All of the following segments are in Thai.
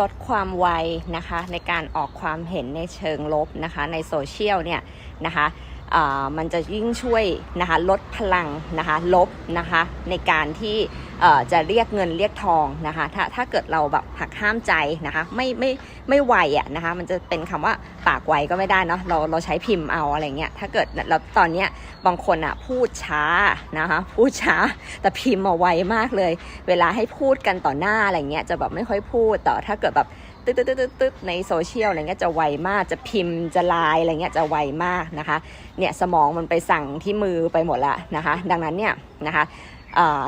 ลดความไวนะคะในการออกความเห็นในเชิงลบนะคะในโซเชียลเนี่ยนะคะ มันจะยิ่งช่วยนะคะลดพลังนะคะลบนะคะในการที่จะเรียกเงินเรียกทองนะคะถ้าถ้าเกิดเราแบบหักห้ามใจนะคะไม่ไม่ไม่ไวอะ่ะนะคะมันจะเป็นคำว่าปากไวก็ไม่ได้เนาะเราเราใช้พิมพ์เอาอะไรเงี้ยถ้าเกิดเราตอนเนี้ยบางคนอะ่ะพูดช้านะคะพูดช้าแต่พิมพ์มาไวมากเลย เวลาให้พูดกันต่อหน้าอะไรเงี้ยจะแบบไม่ค่อยพูดแต่ถ้าเกิดแบบ ตึ๊ดตึ๊ดตึ๊ดตึ๊ดในโซเชียลอะไรเงี้ยจะไวมากจะพิมพ์จะไลน์อะไรเงี้ยจะไวมากนะคะเนี่ยสมองมันไปสั่งที่มือไปหมดละนะคะ ดังนั้นเนี่ยนะคะ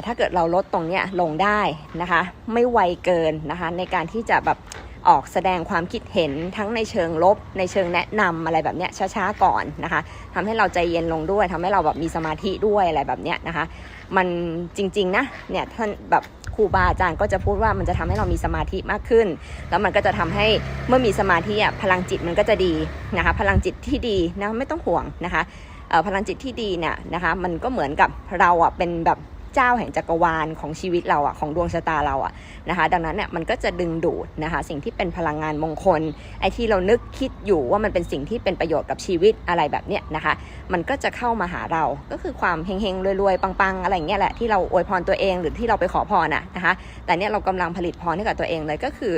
ถ้าเกิดเราลดตรงเนี้ยลงได้นะคะ ไม่ไวเกินนะคะในการที่จะแบบออกแสดงความคิดเห็นทั้งในเชิงลบ ในเชิงแนะนำอะไรแบบเนี้ยช้าๆก่อนนะคะทำให้เราใจเย็นลงด้วยทำให้เราแบบมีสมาธิด้วยอะไรแบบเนี้ยนะคะ มันจริงๆนะเนี่ยท่านแบบ รูบาอาจารย์ก็จะพูดว่ามันจะทำให้เรามีสมาธิมากขึ้น แล้วมันก็จะทำให้เมื่อมีสมาธิอะพลังจิตมันก็จะดีนะคะพลังจิตที่ดีนะไม่ต้องห่วงนะคะพลังจิตที่ดีเนี่ยนะคะมันก็เหมือนกับเราอะเป็นแบบ เจ้าแห่งจักรวาลของชีวิตเราอะของดวงชะตาเราอะนะคะ ดังนั้นเนี่ยมันก็จะดึงดูดนะคะสิ่งที่เป็นพลังงานมงคล ไอ้ที่เรานึกคิดอยู่ว่ามันเป็นสิ่งที่เป็นประโยชน์กับชีวิตอะไรแบบเนี้ยนะคะ มันก็จะเข้ามาหาเราก็คือความเฮงๆรวยๆปังๆอะไรเงี้ยแหละที่เราอวยพรตัวเองหรือที่เราไปขอพรน่ะนะคะ แต่เนี่ยเรากำลังผลิตพรให้กับตัวเองเลยก็คือ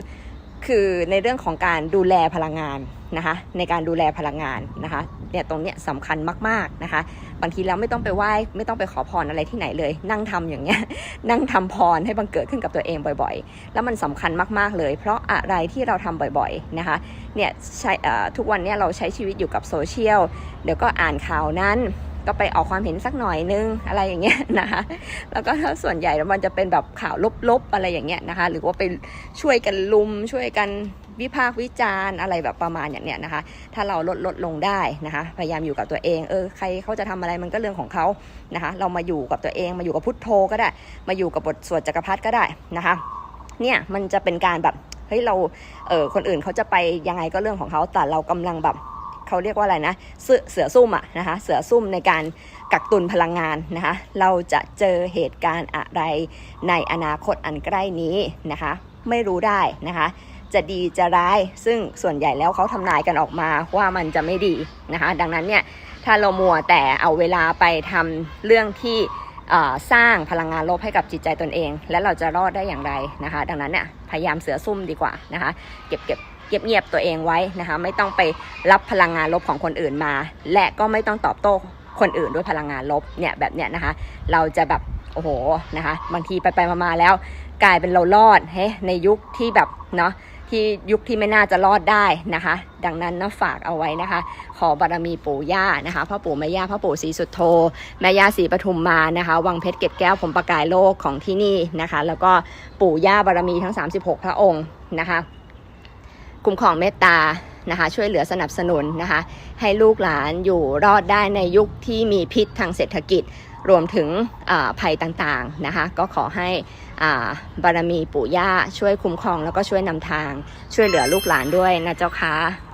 คือในเรื่องของการดูแลพลังงานนะคะในการดูแลพลังงานนะคะเนี่ยตรงเนี้ยสำคัญมากๆนะคะบางทีเราไม่ต้องไปไหว้ไม่ต้องไปขอพรอะไรที่ไหนเลย นั่งทำอย่างเงี้ยนั่งทำพรให้บังเกิดขึ้นกับตัวเองบ่อยๆ แล้วมันสำคัญมากๆเลย เพราะอะไรที่เราทำบ่อยๆนะคะเนี่ยใช้ทุกวันเนี้ยเราใช้ชีวิตอยู่กับโซเชียลเดี๋ยวก็อ่านข่าวนั้น ก็ไปออกความเห็นสักหน่อยนึงอะไรอย่างเงี้ยนะคะ แล้วก็ถ้าส่วนใหญ่แล้วมันจะเป็นแบบข่าวลบๆอะไรอย่างเงี้ยนะคะ หรือว่าไปช่วยกันลุมช่วยกันวิพากษ์วิจารณ์อะไรแบบประมาณอย่างเนี้ยนะคะ ถ้าเราลดลดลงได้นะคะ พยายามอยู่กับตัวเอง เออ ใครเขาจะทำอะไรมันก็เรื่องของเขานะคะ เรามาอยู่กับตัวเอง มาอยู่กับพุทโธก็ได้ มาอยู่กับบทสวดจักรพรรดิก็ได้นะคะ เนี่ยมันจะเป็นการแบบ เฮ้ยเรา เออคนอื่นเขาจะไปยังไงก็เรื่องของเขา แต่เรากำลังแบบ เขาเรียกว่าอะไรนะ เสือเสือซุ่มอะนะคะ เสือซุ่มในการกักตุนพลังงานนะคะ เราจะเจอเหตุการณ์อะไรในอนาคตอันใกล้นี้นะคะ ไม่รู้ได้นะคะ จะดีจะร้าย ซึ่งส่วนใหญ่แล้วเขาทำนายกันออกมาว่ามันจะไม่ดีนะคะ ดังนั้นเนี่ย ถ้าเรามัวแต่เอาเวลาไปทำเรื่องที่สร้างพลังงานลบให้กับจิตใจตนเอง และเราจะรอดได้อย่างไรนะคะ ดังนั้นเนี่ยพยายามเสือซุ่มดีกว่านะคะ เก็บเก็บ เงียบตัวเองไว้นะคะไม่ต้องไปรับพลังงานลบของคนอื่นมา และก็ไม่ต้องตอบโต้คนอื่นด้วยพลังงานลบเนี่ยแบบเนี้ยนะคะ เราจะแบบโอ้โหนะคะบางทีไปไปมาแล้ว กลายเป็นเรารอดเฮ้ในยุคที่แบบเนาะที่ยุคที่ไม่น่าจะรอดได้นะคะ ดังนั้นนะฝากเอาไว้นะคะ ขอบารมีปู่ย่านะคะพ่อปู่แม่ย่าพ่อปู่ศรีสุโธแม่ย่าศรีปทุมมานะคะ วังเพชรเกตแก้วผมประกายโลกของที่นี่นะคะ แล้วก็ปู่ย่าบารมีทั้ง 36 พระองค์นะคะ คุ้มครองเมตตานะคะช่วยเหลือสนับสนุนนะคะให้ลูกหลานอยู่รอดได้ในยุคที่มีพิษทางเศรษฐกิจรวมถึงภัยต่างๆนะคะก็ขอให้บารมีปู่ย่าช่วยคุ้มครองแล้วก็ช่วยนำทางช่วยเหลือลูกหลานด้วยนะเจ้าค่ะ